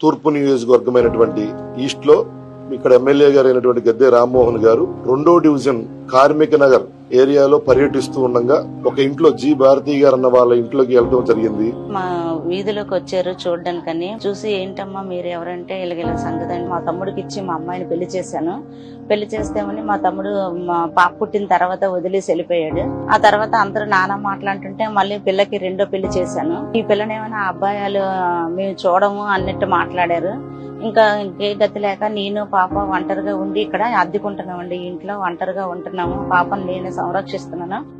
తూర్పు నియోజకవర్గమైనటువంటి ఈస్ట్లో ఇక్కడ ఎమ్మెల్యే గారు అయినటువంటి గద్దె రామ్మోహన్ గారు రెండో డివిజన్ కార్మిక నగర్ ఏరియాలో పర్యటిస్తూ ఉండగా ఒక ఇంట్లో జి భారతి గారు అన్న వాళ్ళ ఇంట్లోకి వెళ్ళడం జరిగింది. మా వీధిలోకి వచ్చారు చూడడానికని. చూసి ఏంటమ్మా మీరు ఎవరంటే ఇలాగ సంగతి అని మా తమ్ముడికి ఇచ్చి మా అమ్మాయిని పెళ్ళి చేశాను. పెళ్ళి చేస్తామని మా తమ్ముడు మా పాప పుట్టిన తర్వాత వదిలేసి వెళ్ళిపోయాడు. ఆ తర్వాత అందరూ నానా మాట్లాడుతుంటే మళ్ళీ పిల్లకి రెండో పెళ్ళి చేశాను. ఈ పిల్లనేమైనా అబ్బాయిలు మేము చూడము అన్నట్టు మాట్లాడారు. ఇంకా ఇంకే గతి లేక నేను పాప ఒంటరిగా ఉండి ఇక్కడ అద్దెకుంటున్నామండి. ఇంట్లో ఒంటరిగా ఉంటున్నాము. పాపను నేను సంరక్షిస్తున్నాను.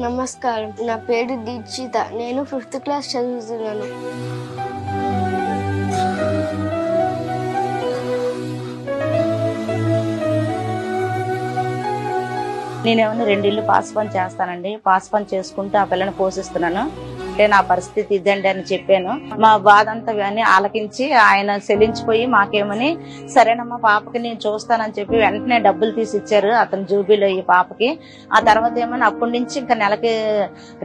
నమస్కారం. నా పేరు దీక్షిత. నేను ఫిఫ్త్ క్లాస్ చదువుతున్నాను. నేనేమన్నా రెండిళ్ళు పాస్ పని చేస్తానండి. పాస్ పని చేసుకుంటూ ఆ పిల్లని పోషిస్తున్నాను. అంటే నా పరిస్థితి ఇదండి అని చెప్పాను. మా బాధ అంతా అని ఆలకించి ఆయన చెల్లించిపోయి మాకేమని సరేనమ్మా పాపకి నేను చూస్తానని చెప్పి వెంటనే డబ్బులు తీసి ఇచ్చారు అతను జూబీలో ఈ పాపకి. ఆ తర్వాత ఏమని అప్పటి నుంచి ఇంకా నెలకి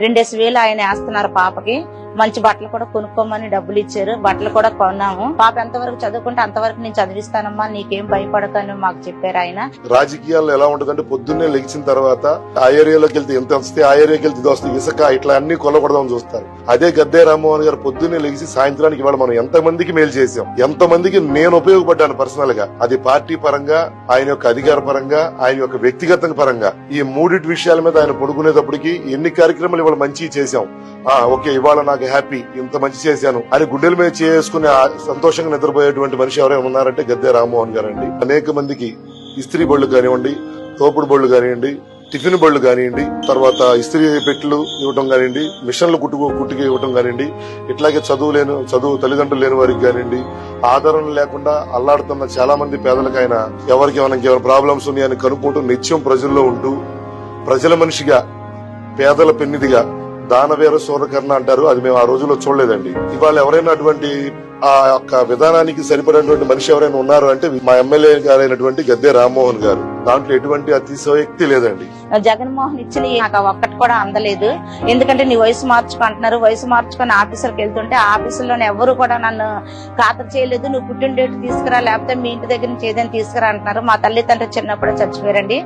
రెండేసి వేలు ఆయన వేస్తున్నారు పాపకి. మంచి బట్టలు కూడా కొనుక్కోమని డబ్బులు ఇచ్చారు. బట్టలు కూడా కొన్నాము. పాప ఎంతవరకు చదువుకుంటే అంతవరకు నేను చదివిస్తానమ్మా నీకేం భయపడకని మాకు చెప్పారు ఆయన. రాజకీయాల్లో ఎలా ఉంటుందంటే పొద్దున్నే లెగిసిన తర్వాత ఆ ఏరియాలోకి వెళ్తే ఎంత వస్తే ఆ ఏరియాకి వెళ్తే వస్తుంది ఇసుక ఇట్లా అన్ని కొల్లకూడదామని చూస్తారు. అదే గద్దే రామ్మోహన్ గారు పొద్దున్నే లెగిసి సాయంత్రానికి ఇవాళ మనం ఎంత మందికి మేలు చేసాం ఎంత మందికి నేను ఉపయోగపడ్డాను పర్సనల్గా? అది పార్టీ పరంగా ఆయన యొక్క అధికార పరంగా ఆయన యొక్క వ్యక్తిగత పరంగా. ఈ మూడిటి విషయాల మీద ఆయన పడుకునేటప్పటికి ఎన్ని కార్యక్రమాలు ఇవాళ మంచి చేశాం? ఆ ఓకే ఇవాళ నాకు హ్యాపీ ఇంత మంచి చేశాను. అని గుండెల మీద చేసుకుని ఆ సంతోషంగా నిద్రపోయేటువంటి మనిషి ఎవరైనా ఉన్నారంటే గద్దె రామ్మోహన్ గారు అండి అనేక మందికి ఇస్త్రీ బళ్ళు కానివ్వండి తోపుడు బళ్ళు కానివ్వండి టిఫిన్ బళ్ళు కానివ్వండి తర్వాత ఇస్త్రీ పెట్టెలు ఇవ్వటం కానివ్వండి మిషన్లు కుట్టుకు కుట్టుకి ఇవ్వటం కానివ్వండి ఇట్లాగే చదువు లేని చదువు తల్లిదండ్రులు లేని వారికి కానివ్వండి ఆధారం లేకుండా అల్లాడుతున్న చాలా మంది పేదలకు ఆయన ఎవరికి ఏమైనా ప్రాబ్లమ్స్ ఉన్నాయని కనుక్కుంటూ నిత్యం ప్రజల్లో ఉంటూ ప్రజల మనిషిగా పేదల పెన్నిదిగా దానవీర సూర్యకర్ణ అంటారు. అది మేము ఆ రోజుల్లో చూడలేదండి. ఇవాళ ఎవరైనా అటువంటి ఆ యొక్క విధానానికి సరిపడినటువంటి మనిషి ఎవరైనా ఉన్నారు అంటే మా ఎమ్మెల్యే గారైనటువంటి గద్దె రామ్మోహన్ గారు. దాంట్లో ఎటువంటి అతిశయోక్తి లేదండి. జగన్మోహన్ ఇచ్చిన నాకు ఒక్కటి కూడా అందలేదు. ఎందుకంటే నీ వయసు మార్చుకుంటున్నారు వయసు మార్చుకొని ఆఫీసర్కి వెళ్తుంటే ఆఫీసులోనే ఎవరు కూడా నన్ను ఖాతరు చేయలేదు. నువ్వు పుట్టిన డేట్ తీసుకురా లేకపోతే మీ ఇంటి దగ్గర నుంచి ఏదైనా తీసుకురా అంటున్నారు. మా తల్లిదండ్రులు చిన్నప్పుడు చచ్చిపోయారండి.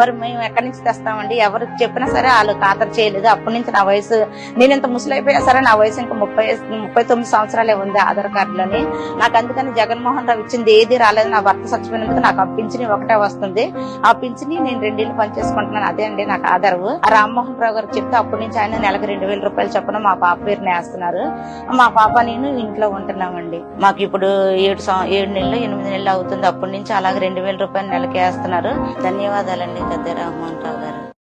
మరి మేము ఎక్కడి నుంచి తెస్తామండి? ఎవరు చెప్పినా సరే వాళ్ళు ఖాతరు చేయలేదు. అప్పటి నుంచి నా వయసు నేను ఇంత ముసలైపోయా సరే నా వయసు ఇంకా ముప్పై ముప్పై తొమ్మిది సంవత్సరాలే ఉంది ఆధార్ కార్డులోని. నాకు అందుకని జగన్మోహన్ రావు ఇచ్చింది ఏది రాలేదు. నా భర్త చచ్చిపోయినందుకు నాకు అప్పించిన ఒకటే వస్తుంది. ఆ పింఛని నేను రెండేళ్ళు పనిచేసుకుంటున్నాను. అదే అండి నాకు ఆధారు ఆ రామ్మోహన్ రావు గారు చెప్తే అప్పటి నుంచి ఆయన నెలకు రెండు వేల రూపాయలు చొప్పున మా పాప పేరుని వేస్తున్నారు. మా పాప నేను ఇంట్లో ఉంటున్నామండి. మాకు ఇప్పుడు ఏడు ఏడు నెలలు ఎనిమిది నెలలు అవుతుంది. అప్పటి నుంచి అలాగే రెండు వేల రూపాయలు నెలకి వేస్తున్నారు. ధన్యవాదాలండి గద్దె రామ్మోహన్ రావు గారు.